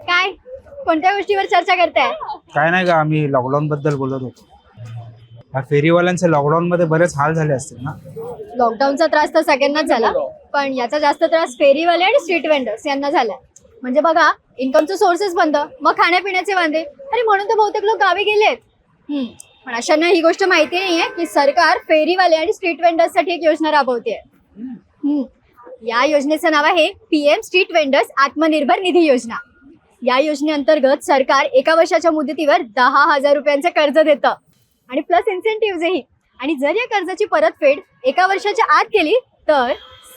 काय? कोणत्या गोष्टीवर चर्चा करताय? काय नाही का आम्ही लॉकडाऊन बद्दल बोलत होतो. या फेरीवाल्यांचे लॉकडाऊन मध्ये बरेच हाल झाले असतील ना? लॉकडाऊनचा त्रास तर सगळ्यांनाच झाला. पण याचा जास्त त्रास फेरीवाले आणि स्ट्रीट वेंडर्स यांना झालाय. म्हणजे बघा इन्कमचे सोर्सेस बंद मग खाण्यापिण्याचे वांदे. आणि म्हणून तर बहुतेक लोक गावी गेलेत. हम्म. पण अशांना ही गोष्ट माहिती नाहीये की सरकार फेरीवाले आणि स्ट्रीट वेंडर्ससाठी एक योजना राबवते या योजनेचं नाव आहे पीएम स्ट्रीट वेंडर्स आत्मनिर्भर निधी योजना. या योजनेअंतर्गत सरकार एका वर्षाच्या मुदतीवर दहा हजार रुपयांचं कर्ज देतं. आणि प्लस इन्सेंटिव्हही आणि जर या कर्जाची परतफेड एका वर्षाच्या आत केली तर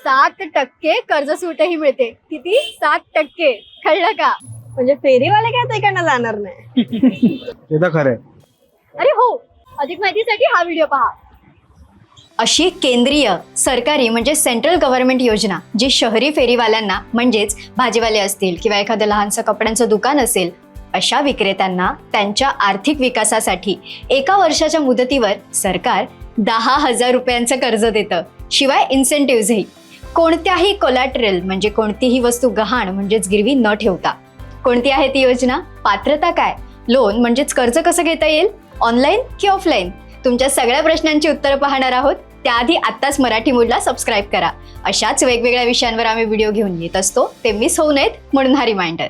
सात टक्के कर्ज सूटही मिळते. किती? सात टक्के. कळलं का? म्हणजे फेरीवाले काय ते इकडनं जाणार नाही. ते तर खरंय. अरे हो. अधिक माहितीसाठी हा व्हिडिओ पहा. अशी केंद्रीय सरकारी म्हणजे सेंट्रल गव्हर्नमेंट योजना जी शहरी फेरीवाल्यांना म्हणजेच भाजीवाले असतील किंवा एखादं लहानसं कपड्यांचं दुकान असेल अशा विक्रेत्यांना त्यांच्या आर्थिक विकासासाठी एका वर्षाच्या मुदतीवर सरकार दहा हजार रुपयांचं कर्ज देतं. शिवाय इन्सेंटिव्हही कोणत्याही कोलॅटरल म्हणजे कोणतीही वस्तू गहाण म्हणजेच गिरवी न ठेवता. कोणती आहे ती योजना? पात्रता काय? लोन म्हणजेच कर्ज कसं घेता येईल? ऑनलाईन की ऑफलाईन तुमच्या सगळ्या प्रश्नांची उत्तरं पाहणार आहोत. त्याआधी आत्ताच मराठी मूडला सबस्क्राईब करा. अशाच वेगवेगळ्या विषयांवर आम्ही व्हिडिओ घेऊन येत असतो. ते मिस होऊ नयेत म्हणून हा रिमाइंडर